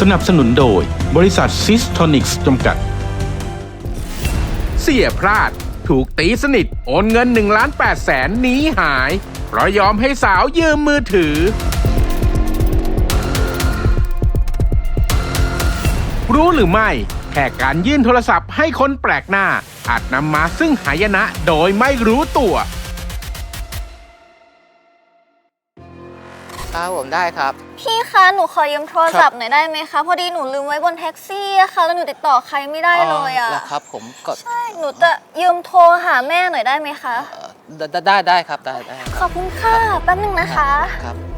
สนับสนุนโดยบริษัทซิสโทนิกส์จำกัด เสียพลาด ถูกตีสนิท โอนเงิน1ล้าน8แสนหนีหาย เพราะยอมให้สาวยืมมือถือ รู้หรือไม่ แค่การยื่นโทรศัพท์ให้คนแปลกหน้า อาจนำมาซึ่งหายนะโดยไม่รู้ตัว ครับผมได้ครับ พี่คะ หนูขอยืมโทรศัพท์หน่อยได้ไหมคะ พอดีหนูลืมไว้บนแท็กซี่อะค่ะ แล้วหนูติดต่อใครไม่ได้เลยอะหรครับผมก็ใช่ หนูจะยืมโทรหาแม่หน่อยได้ไหมคะเอ่อได้ได้ได้ครับได้ได้ขอบคุณค่ะ แป๊บนึงนะคะ ครับ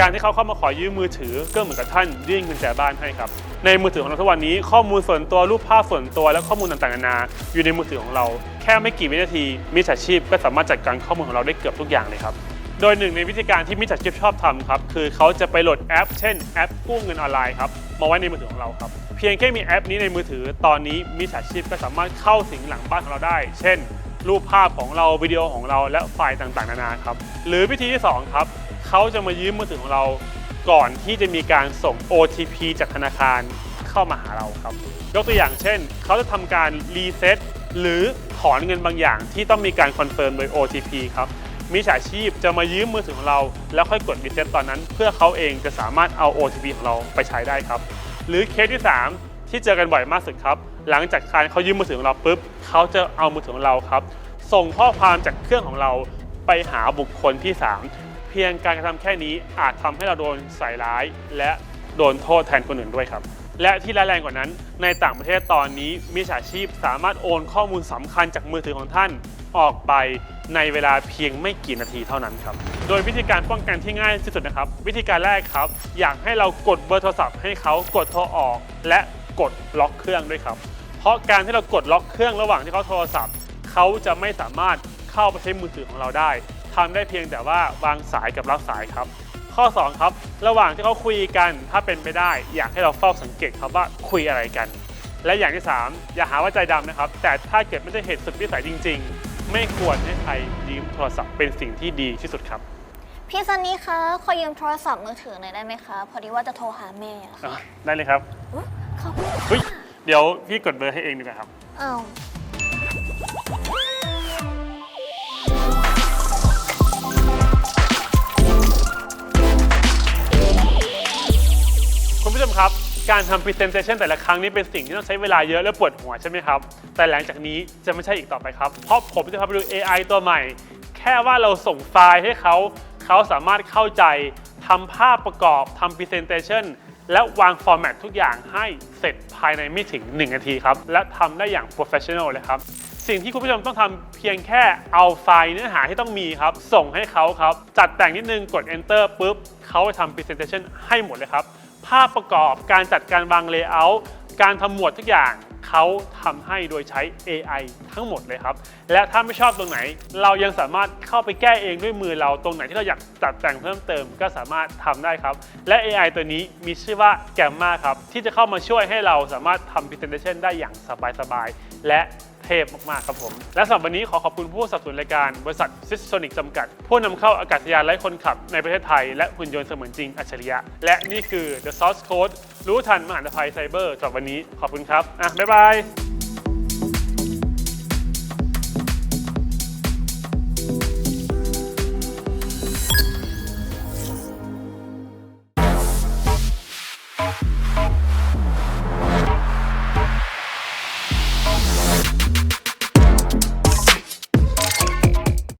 การที่เขาเข้ามาขอยืมมือถือก็เหมือนกับท่านยื่นกุญแจบ้านให้ครับในมือถือของเราทุกวันนี้ข้อมูลส่วนตัวรูปภาพส่วนตัวและข้อมูลต่างๆนานาอยู่ในมือถือของเรา แค่ไม่กี่วินาทีมิจฉาชีพก็สามารถจัดการข้อมูลของเราได้เกือบทุกอย่างเลยครับโดยหนึ่งในวิธีการที่มิจฉาชีพชอบทำครับคือเขาจะไปโหลดแอป เช่นแอปกู้เงินออนไลน์ครับมาไว้ในมือถือของเราครับเพียงแค่มีแอปนี้ในมือถือตอนนี้มิจฉาชีพก็สามารถเข้าถึงหลังบ้านของเราได้ เช่น รูปภาพของเราวิดีโอของเราและไฟล์ต่างๆ นานาครับหรือวิธีที่สองครับ เขาจะมายืมมือถือของเราก่อนที่จะมีการส่ง OTP จากธนาคารเข้ามาหาเราครับ ยกตัวอย่างเช่น เขาจะทำการรีเซ็ตหรือถอนเงินบางอย่างที่ต้องมีการคอนเฟิร์มโดย OTP ครับมิจฉาชีพจะมายืมมือถือของเรา แล้วค่อยกดรีเซ็ตตอนนั้น เพื่อเขาเองจะสามารถเอา OTP ของเราไปใช้ได้ครับ หรือเคสที่ 3 ที่เจอกันบ่อยมากสุดครับ หลังจากการเขายืมมือถือของเราปุ๊บเขาจะเอามือถือของเราครับ ส่งข้อความจากเครื่องของเราไปหาบุคคลที่ 3 เพียงการกระทำแค่นี้อาจทำให้เราโดนใส่ร้าย และโดนโทษแทนคนอื่นด้วยครับ และที่ร้ายแรงกว่านั้น ในต่างประเทศตอนนี้มิจฉาชีพสามารถโอนข้อมูลสำคัญจากมือถือของท่านออกไปในเวลาเพียงไม่กี่นาทีเท่านั้นครับ โดยวิธีการป้องกันที่ง่ายที่สุดนะครับ วิธีการแรกครับ อยากให้เรากดเบอร์โทรศัพท์ให้เขากดโทรออก และกดล็อกเครื่องด้วยครับ เพราะการที่เรากดล็อกเครื่องระหว่างที่เขาโทรศัพท์ เขาจะไม่สามารถเข้าไปใช้มือถือของเราได้ ทำได้เพียงแต่ว่าวางสายกับรับสายครับ ข้อ 2 ครับ ระหว่างที่เขาคุยกันถ้าเป็นไปได้ อยากให้เราเฝ้าสังเกตครับว่าคุยอะไรกัน และอย่างที่ 3 อย่าหาว่าใจดำนะครับ แต่ถ้าเกิดไม่ได้เหตุสุดวิสัยจริง ๆ ไม่ควรให้ใครยืมโทรศัพท์เป็นสิ่งที่ดีที่สุดครับพี่ซันนี่คะขอยืมโทรศัพท์มือถือหน่อยได้ไหมคะ พอดีว่าจะโทรหาแม่อะค่ะอะได้เลยครับอุ๊ยขอบคุณเฮ้ยเดี๋ยวพี่กดเบอร์ให้เองดีกว่าครับอ้าว ครับ การทำ presentation แต่ละครั้งนี้เป็นสิ่งที่ต้องใช้เวลาเยอะและปวดหัวใช่ไหมครับ แต่หลังจากนี้จะไม่ใช่อีกต่อไปครับ เพราะผมจะพาไปดู AI ตัวใหม่ แค่ว่าเราส่งไฟล์ให้เขา เขาสามารถเข้าใจทำภาพประกอบทำ presentation และวางฟอร์แมตทุกอย่างให้เสร็จภายในไม่ถึง 1 นาทีครับ และทำได้อย่าง professional เลยครับ สิ่งที่คุณผู้ชมต้องทำเพียงแค่เอาไฟล์เนื้อหาที่ต้องมีครับ ส่งให้เขาครับ จัดแต่งนิดนึงกด enter ปุ๊บเขาจะทำ presentation ให้หมดเลยครับ ภาพประกอบการจัดการวาง layout การทำหมวดทุกอย่างเขาทำให้โดยใช้ AI ทั้งหมดเลยครับ และถ้าไม่ชอบตรงไหน เรายังสามารถเข้าไปแก้เองด้วยมือเราตรงไหนที่เราอยากจัดแต่งเพิ่มเติมก็สามารถทำได้ครับ และ AI ตัวนี้มีชื่อว่า Gamma ครับ ที่จะเข้ามาช่วยให้เราสามารถทำ presentation ได้อย่างสบายๆและ เทพมากๆครับผม และสำหรับวันนี้ขอขอบคุณผู้สนับสนุนรายการบริษัทซิสโซนิกจำกัด ผู้นำเข้าอากาศยานไร้คนขับในประเทศไทย และหุ่นยนต์เสมือนจริงอัจฉริยะ และนี่คือ The Source Code รู้ทันมหันตภัยไซเบอร์สำหรับวันนี้ขอบคุณครับอะบ๊ายบาย